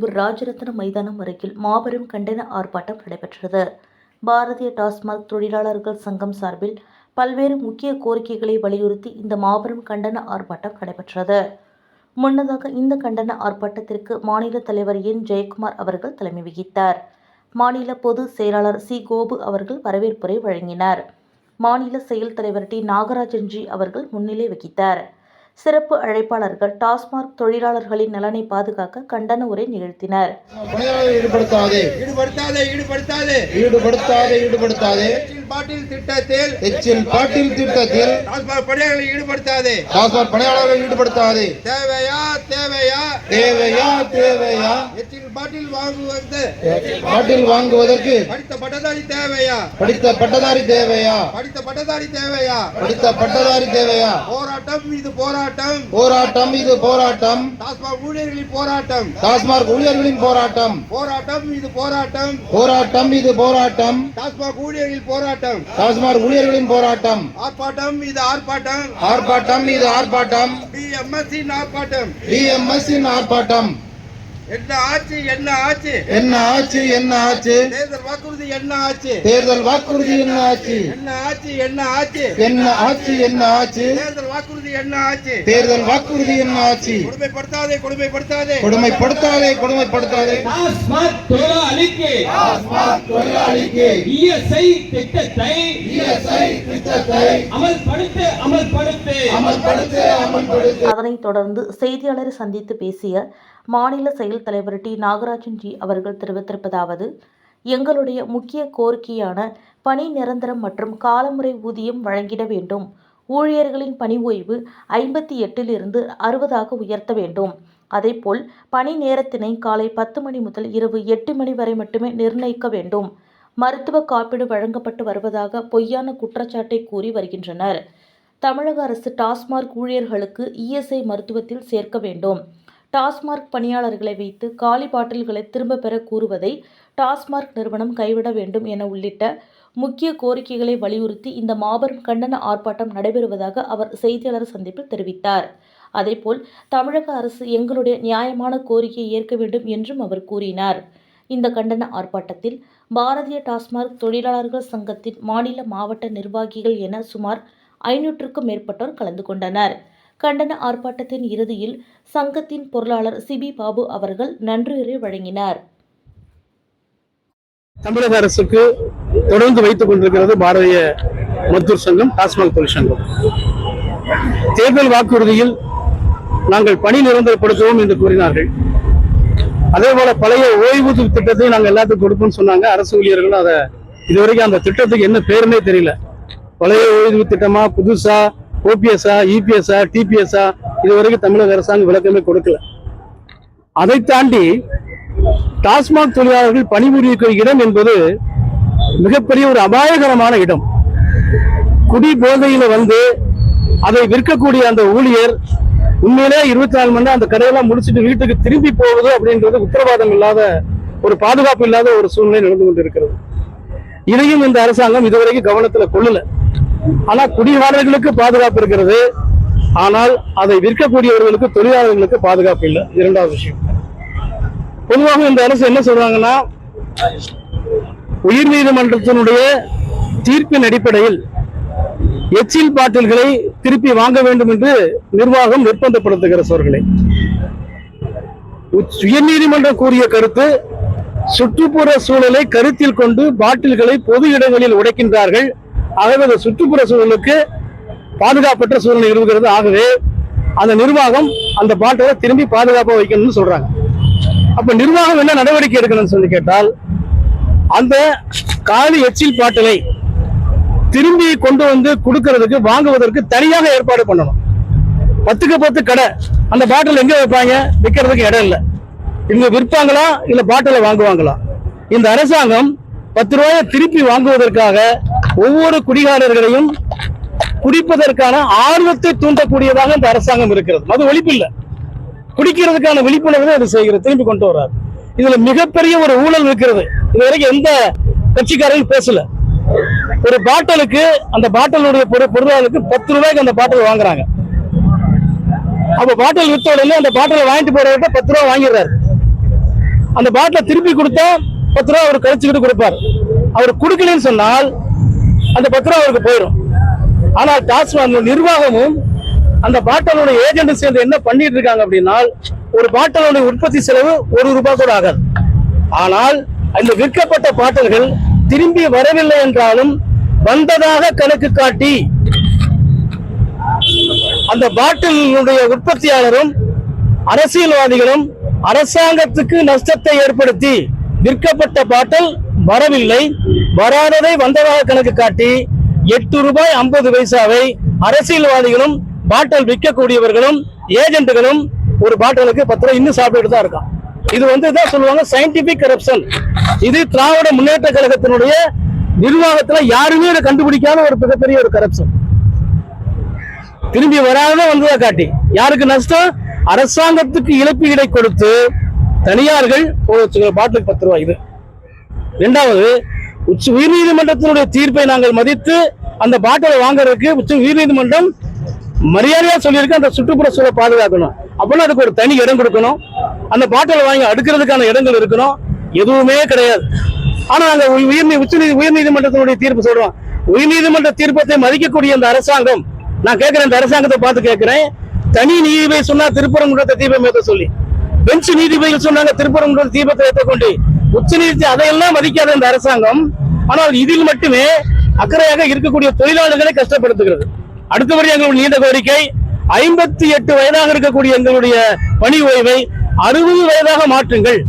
எழும்பூர் ராஜரத்ன மைதானம் அருகில் மாபெரும் கண்டன ஆர்ப்பாட்டம் நடைபெற்றது. பாரதிய டாஸ்மாக் தொழிலாளர்கள் சங்கம் சார்பில் பல்வேறு முக்கிய கோரிக்கைகளை வலியுறுத்தி இந்த மாபெரும் கண்டன ஆர்ப்பாட்டம் நடைபெற்றது. முன்னதாக இந்த கண்டன ஆர்ப்பாட்டத்திற்கு மாநில தலைவர் என். ஜெயக்குமார் அவர்கள் தலைமை வகித்தார். மாநில பொதுச் செயலாளர் சி. கோபு அவர்கள் வரவேற்புரை வழங்கினார். மாநில செயல் தலைவர் டி. நாகராஜன்ஜி அவர்கள் முன்னிலை வகித்தார். சிறப்பு அழைப்பாளர்கள் டாஸ்மாக் தொழிலாளர்களின் நலனை பாதுகாக்க கண்டன உரை நிகழ்த்தினர். ஈடுபடுத்தாதே ஈடுபடுத்தாதே. ஈடுபடுத்தாதே ஈடுபடுத்தாதே. பாட்டில் திட்டத்தில் எச்சில் பாட்டில் திட்டத்தில் டாஸ்மாக் பணியாளர்களை ஈடுபடுத்தாதே. டாஸ்மாக் பணியாளரை ஈடுபடுத்தாதே. தேவையா தேவையா? தேவையா தேவையா? எச்சில் பாட்டில் வாங்குவது. பாட்டில் வாங்குவதற்கு படித்த பட்டதாரி தேவையா? படித்த பட்டதாரி தேவையா? படித்த பட்டதாரி தேவையா? படித்த பட்டதாரி தேவையா? போராட்டம் இது போராட்டம். போராட்டம் இது போராட்டம். டாஸ்மாக் ஊழியர்களின் போராட்டம். டாஸ்மாக் ஊழியர்களின் போராட்டம். போராட்டம் இது போராட்டம். போராட்டம் இது போராட்டம். டாஸ்மாக் ஊழியர்களின் போராட்டம். டாஸ்மாக் ஊழியர்களின் போராட்டம். ஆர்ப்பாட்டம் இது ஆர்ப்பாட்டம். ஆர்ப்பாட்டம் இது ஆர்ப்பாட்டம். பிஎம்எஸ் ஆர்ப்பாட்டம். டிஎம்எஸ் ஆர்ப்பாட்டம். என்ன ஆச்சு என்ன ஆச்சு? என்ன ஆச்சு என்ன ஆச்சு? தேர்தல் வாக்குறுதி என்ன ஆச்சு? தேர்தல் வாக்குறுதி என்ன ஆச்சு? என்ன ஆச்சு என்ன ஆச்சு? என்ன ஆச்சு என்ன ஆச்சு? தேர்தல் வாக்குறுதி என்ன ஆச்சு? தேர்தல் வாக்குறுதி என்ன ஆச்சு? கொடுமைப்படுத்தாதே கொடுமைப்படுத்தாதே. கொடுமைப்படுத்தாதே கொடுமைப்படுத்தாதே. டாஸ்மாக் தொழிலாளிக்கு. தொழிலாளிக்கு. இஎஸ்ஐ திட்டத்தை. இஎஸ்ஐ திட்டத்தை. அமல்படுத்து அமல்படுத்து. அமல்படுத்து அமல்படுத்து. அதனைத் தொடர்ந்து செய்தியாளரை சந்தித்து பேசிய மாநில செயல் தலைவர் டி. நாகராஜன் ஜி அவர்கள் தெரிவித்திருப்பதாவது எங்களுடைய முக்கிய கோரிக்கையான பணி நிரந்தரம் மற்றும் காலமுறை ஊதியம் வழங்கிட வேண்டும். ஊழியர்களின் பணி ஓய்வு ஐம்பத்தி எட்டிலிருந்து அறுபதாக உயர்த்த வேண்டும். அதேபோல் பணி நேரத்தினை காலை பத்து மணி முதல் இரவு எட்டு மணி வரை மட்டுமே நிர்ணயிக்க வேண்டும். மருத்துவ காப்பீடு வழங்கப்பட்டு வருவதாக பொய்யான குற்றச்சாட்டை கூறி வருகின்றனர். தமிழக அரசு டாஸ்மார்க் ஊழியர்களுக்கு இஎஸ்ஐ மருத்துவத்தில் சேர்க்க வேண்டும். டாஸ்மார்க் பணியாளர்களை வைத்து காலி பாட்டில்களை திரும்ப பெற கூறுவதை டாஸ்மார்க் நிறுவனம் கைவிட வேண்டும் என உள்ளிட்ட முக்கிய கோரிக்கைகளை வலியுறுத்தி இந்த மாபெரும் கண்டன ஆர்ப்பாட்டம் நடைபெறுவதாக அவர் செய்தியாளர் சந்திப்பில் தெரிவித்தார். அதேபோல் தமிழக அரசு எங்களுடைய நியாயமான கோரிக்கையை ஏற்க வேண்டும் என்றும் அவர் கூறினார். இந்த கண்டன ஆர்ப்பாட்டத்தில் பாரதிய டாஸ்மார்க் தொழிலாளர்கள் சங்கத்தின் மாநில மாவட்ட நிர்வாகிகள் என சுமார் ஐநூற்றுக்கும் மேற்பட்டோர் கலந்து கொண்டனர். கண்டன ஆர்ப்பாட்டத்தின் இறுதியில் சங்கத்தின் பொருளாளர் சிபி பாபு அவர்கள் நன்றியுரை வழங்கினார். தமிழக அரசுக்கு தொடர்ந்து வைத்துக் கொண்டிருக்கிறது பாரதிய மத்தூர் சங்கம் டாஸ்மாக் தொழிற்சங்கம் தேர்தல் வாக்குறுதியில் நாங்கள் பணி நிரந்தரப்படுத்துவோம் என்று கூறினார்கள். அதே போல பழைய ஓய்வூதிய திட்டத்தை நாங்கள் எல்லாத்துக்கும் கொடுப்போம்னு சொன்னாங்க. அரசு ஊழியர்களும் அதை இதுவரைக்கும் அந்த திட்டத்துக்கு என்ன பேருமே தெரியல. பழைய ஓய்வூதிய திட்டமா புதுசா ஓபிஎஸ்ஆ இபிஎஸ்ஆ டிபிஎஸ்ஆ இதுவரைக்கும் தமிழக அரசாங்கம் விளக்கமே கொடுக்கல. அதை தாண்டி டாஸ்மாக் தொழிலாளர்கள் பணிபுரியும் இடம் என்பது மிகப்பெரிய ஒரு அபாயகரமான இடம். குடி போதையில வந்து அதை விற்கக்கூடிய அந்த ஊழியர் உண்மையிலே இருபத்தி நாலு மணி நேரம் அந்த கடையெல்லாம் முடிச்சுட்டு வீட்டுக்கு திரும்பி போவது அப்படின்றது உத்தரவாதம் இல்லாத ஒரு பாதுகாப்பு இல்லாத ஒரு சூழ்நிலை நடந்து கொண்டிருக்கிறது. இதையும் இந்த அரசாங்கம் இதுவரைக்கும் கவனத்துல கொள்ளல. ஆனா குடிகாரர்களுக்கு பாதுகாப்பு இருக்கிறது. ஆனால் அதை விற்கக்கூடியவர்களுக்கு தொழிலாளர்களுக்கு பாதுகாப்பு இல்லை. இரண்டாவது விஷயம். பொதுவாக இந்த அரசு என்ன சொல்றாங்கன்னா உயர் நீதிமன்றத்தினுடைய தீர்ப்பின் அடிப்படையில் எச்சில் பாட்டில்களை திருப்பி வாங்க வேண்டும் என்று நிர்வாகம் நிர்பந்தப்படுத்துகிற சோர்களை. உயர்நீதிமன்றம் கூறிய கருத்து சுற்றுப்புற சூழலை கருத்தில் கொண்டு பாட்டில்களை பொது இடங்களில் உடைக்கின்றார்கள். ஆகவே அந்த சுற்றுப்புற சூழலுக்கு பாதுகாப்பற்ற சூழ்நிலை இருக்கிறது ஆகவே அந்த நிர்வாகம் அந்த பாட்டை திரும்பி பாதுகாப்பாக வைக்கணும்னு சொல்றாங்க. அப்ப நிர்வாகம் என்ன நடவடிக்கை எடுக்கணும்னு சொல்லி கேட்டால் அந்த காலி எச்சில் பாட்டிலை திரும்பி கொண்டு வந்து கொடுக்கறதுக்கு வாங்குவதற்கு தனியாக ஏற்பாடு பண்ணணும். பத்துக்கு பத்து கடை. அந்த பாட்டில் எங்க வைப்பாங்க? விற்கிறதுக்கு இடம் இல்லை. இவங்க விற்பாங்களா? இல்ல பாட்டில வாங்குவாங்களா? இந்த அரசாங்கம் பத்து ரூபாயை திருப்பி வாங்குவதற்காக ஒவ்வொரு குடிகாரர்களையும் குடிப்பதற்கான ஆர்வத்தை தூண்டக்கூடியதாக இந்த அரசாங்கம் இருக்கிறது. மது ஒழிப்பு இல்லை குடிக்கிறதுக்கான விழிப்புணர்வு அது செய்கிறது. திரும்பி கொண்டு வர்றாரு. இதுல மிகப்பெரிய ஒரு ஊழல் இருக்கிறது. இது வரைக்கும் எந்த கட்சிக்காரரும் பேசல. ஒரு பாட்டலுக்கு அந்த பாட்டலுடைய பொருளாளருக்கு பொருளாதாரத்துக்கு பத்து ரூபாய்க்கு அந்த பாட்டில் வாங்குறாங்க. அப்ப பாட்டில் வித்த உடனே அந்த பாட்டில் வாங்கிட்டு போறவர்கிட்ட பத்து ரூபா வாங்கிடுறாரு. அந்த பாட்டில திருப்பி கொடுத்தா பத்து ரூபா அவர் கழிச்சுக்கிட்டு கொடுப்பார். அவர் கொடுக்கலன்னு சொன்னால் அந்த பத்து ரூபா அவருக்கு போயிடும் ஆனால் டாஸ்மாக நிர்வாகமும் அந்த பாட்டலோட ஏஜென்ட் சேர்ந்து என்ன பண்ணிட்டு இருக்காங்க அப்படின்னா ஒரு பாட்டலோட உற்பத்தி செலவு ஒரு ரூபாய் கூட ஆகாது. ஆனால் இந்த விற்கப்பட்ட பாட்டல்கள் திரும்பி வரவில்லை என்றாலும் வந்ததாக கணக்கு காட்டி அந்த பாட்டிலுடைய உற்பத்தியாளரும் அரசியல்வாதிகளும் அரசாங்கத்துக்கு நஷ்டத்தை ஏற்படுத்தி விற்கப்பட்ட பாட்டில் வரவில்லை. வராததை வந்ததாக கணக்கு காட்டி எட்டு ரூபாய் ஐம்பது பைசாவை அரசியல்வாதிகளும் பாட்டில் விற்கக்கூடியவர்களும் ஏஜென்ட்டுகளும் ஒரு பாட்டிலுக்கு பத்து ரூபாய் இன்னும் சாப்பிட்டுட்டு தான் இருக்கான். இது வந்து தான் சொல்லுவாங்க சயின்டிபிக் கரப்ஷன் இது திராவிட முன்னேற்ற கழகத்தினுடைய நிர்வாகத்துல யாருமே இதை கண்டுபிடிக்காத ஒரு மிகப்பெரிய ஒரு கரப்ஷன் திரும்பி வராத வந்ததா காட்டி. யாருக்கு நஷ்டம்? அரசாங்கத்துக்கு இழப்பீடை கொடுத்து தனியார்கள் ஒரு பாட்டிலுக்கு பத்து ரூபாய் இது. ரெண்டாவது உச்ச உயர்நீதிமன்றத்தினுடைய தீர்ப்பை நாங்கள் மதித்து அந்த பாட்டிலை வாங்குறதுக்கு உச்ச உயர்நீதிமன்றம் மரியாதையா சொல்லியிருக்கு அந்த சுற்றுப்புற சூழலை பாதுகாக்கணும். அப்படின்னா அதுக்கு ஒரு தனி இடம் கொடுக்கணும். அந்த பாட்டிலை வாங்கி அடுக்கிறதுக்கான இடங்கள் இருக்கணும். எதுவுமே கிடையாது. ஆனா நாங்க உயர்நீ உச்ச நீதி உயர்நீதிமன்றத்தினுடைய தீர்ப்பு சொல்றோம். உயர்நீதிமன்ற தீர்ப்பத்தை மதிக்கக்கூடிய அந்த அரசாங்கம் நான் கேட்கிறேன் இந்த அரசாங்கத்தை பார்த்து கேட்கிறேன். தனி நீதிபதி சொன்னா திருப்பரங்குன்றத்தை தீபம் ஏற்ற சொல்லி. பெஞ்ச் நீதிபதிகள் சொன்னாங்க திருப்பரங்குன்ற தீபத்தை ஏற்றக்கொண்டு உச்ச நீதி அதையெல்லாம் மதிக்காத இந்த அரசாங்கம் ஆனால் இதில் மட்டுமே அக்கறையாக இருக்கக்கூடிய தொழிலாளர்களை கஷ்டப்படுத்துகிறது. அடுத்தபடி எங்களுடைய நீண்ட கோரிக்கை ஐம்பத்தி எட்டு வயதாக இருக்கக்கூடிய எங்களுடைய பணி ஓய்வை அறுபது வயதாக மாற்றுங்கள்.